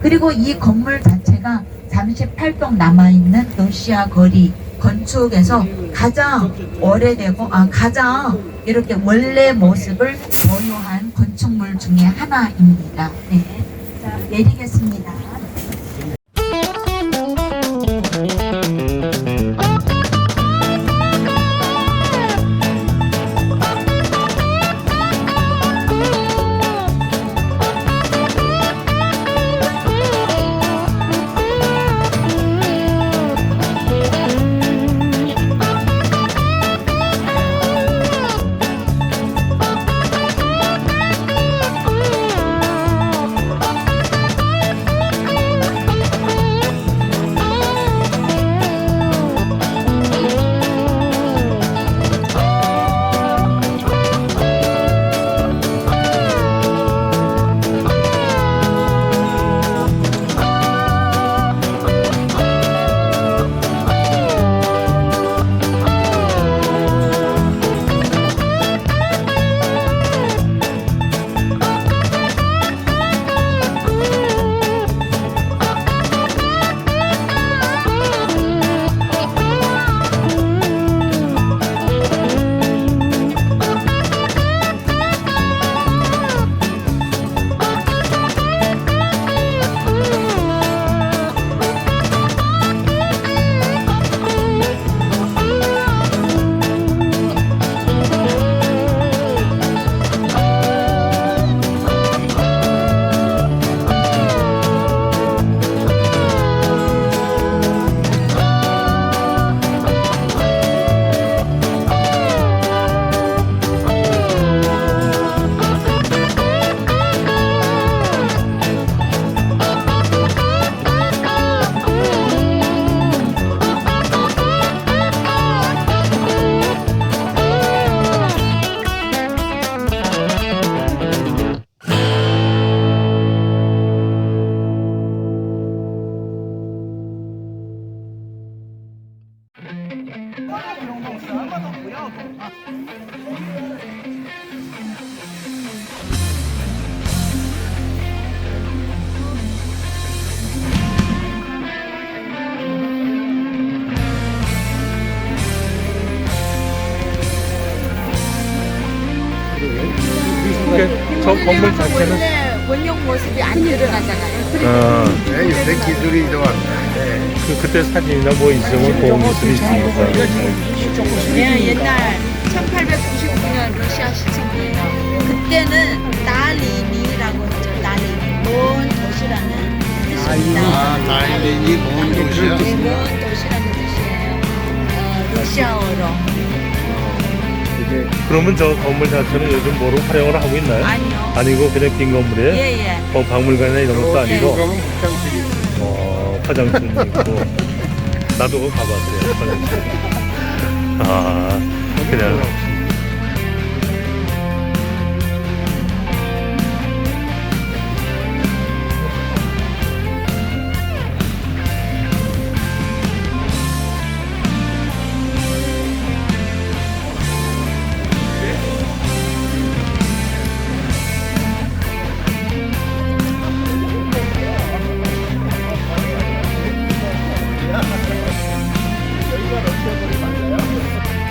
그리고 이 건물 자체가 38동 남아있는 러시아 거리 건축에서 가장 오래되고 아 가장 이렇게 원래 모습을 보유한 건축물 중에 하나입니다. 네. 자, 내리겠습니다. 그, 저 건물 자체는 원래 원형 모습이 안 드러나잖아요. 어, 네, 요새 기술이 좋았네. 그 그때 사진이나 뭐 있으면 고온 기술이 있으니까 네, 옛날 1899년 러시아 시청이에요. 그때는 나리니라고 했죠. 나리니. 먼 도시라는 뜻입니다. 아, 먼 도시야? 네, 먼 도시라는 뜻이에요. 어, 러시아어로. 그러면 저 건물 자체는 요즘 뭐로 활용을 하고 있나요? 아니요. 아니고 그냥 빈 건물이에요? 예, 예. 뭐 박물관이나 이런 것도 아니고 그러면 국장실이 어, 화장실도 있고 나도 그거 가봤어요 화장실 아 그냥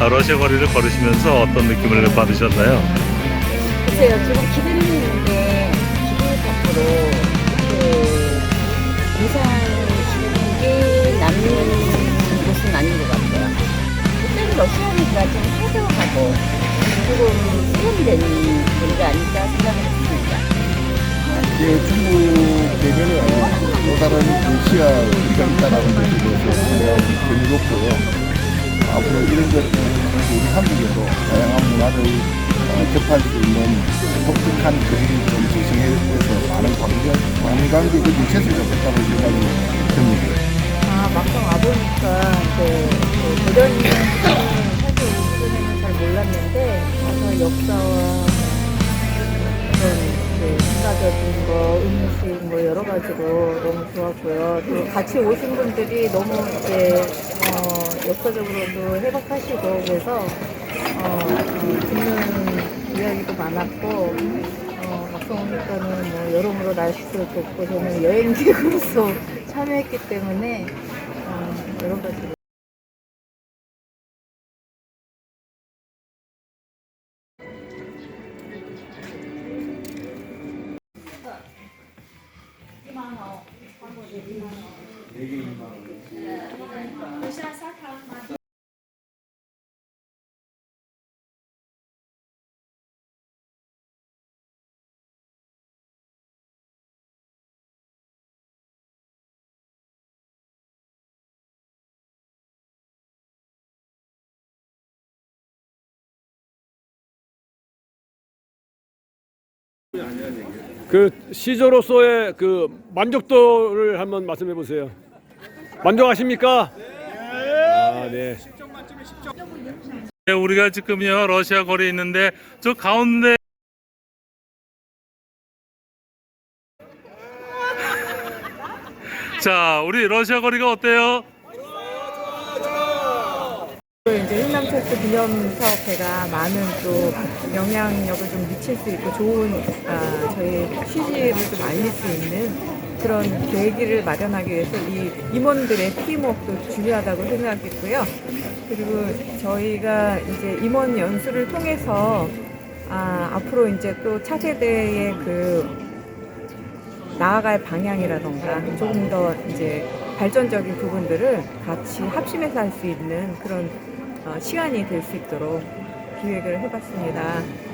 러시아 거리를 걸으시면서 어떤 느낌을 받으셨나요? 글쎄요, 지금 기다리는 게 기분 밖으로 그 이상 게 남는 곳은 아닌 것 같아요. 그때는 러시아니까 좀 해소하고 조금 세련된 거리가 아닐까 생각을 했습니다. 이제 중국 대면에 또 다른 러시아 국경이 있다라는 것에 대해서 재미롭고요. 앞으로 이런 것 우리 한국에도 다양한 문화를 어, 접할 수 있는 독특한 그림을 좀 제시해서 많은 관광, 관광객을 유치했으면 좋겠다고 생각이 듭니다. 아, 막상 와보니까 이제 그 그런 가지로 너무 좋았고요. 또 같이 오신 분들이 너무 이제 어, 역사적으로도 해박하시고 그래서 어, 어, 듣는 이야기도 많았고 어, 막상 보니까는 뭐 여러모로 날씨도 좋고 저는 여행객으로서 참여했기 때문에 어, 여러 가지 Geçen ee, sen 그 시조로서의 그 만족도를 한번 말씀해 보세요. 만족하십니까? 아, 네. 네, 우리가 지금요 러시아 거리에 있는데 저 가운데 자 우리 러시아 거리가 어때요? 이제 흥남철도 기념 사업회가 많은 또 영향력을 좀 미칠 수 있고 좋은 아, 저희 취지를 좀 알릴 수 있는 그런 계기를 마련하기 위해서 이 임원들의 팀워크도 중요하다고 생각했고요. 그리고 저희가 이제 임원 연수를 통해서 아, 앞으로 이제 또 차세대의 그 나아갈 방향이라던가 조금 더 이제 발전적인 부분들을 같이 합심해서 할 수 있는 그런 어, 시간이 될 수 있도록 기획을 해봤습니다.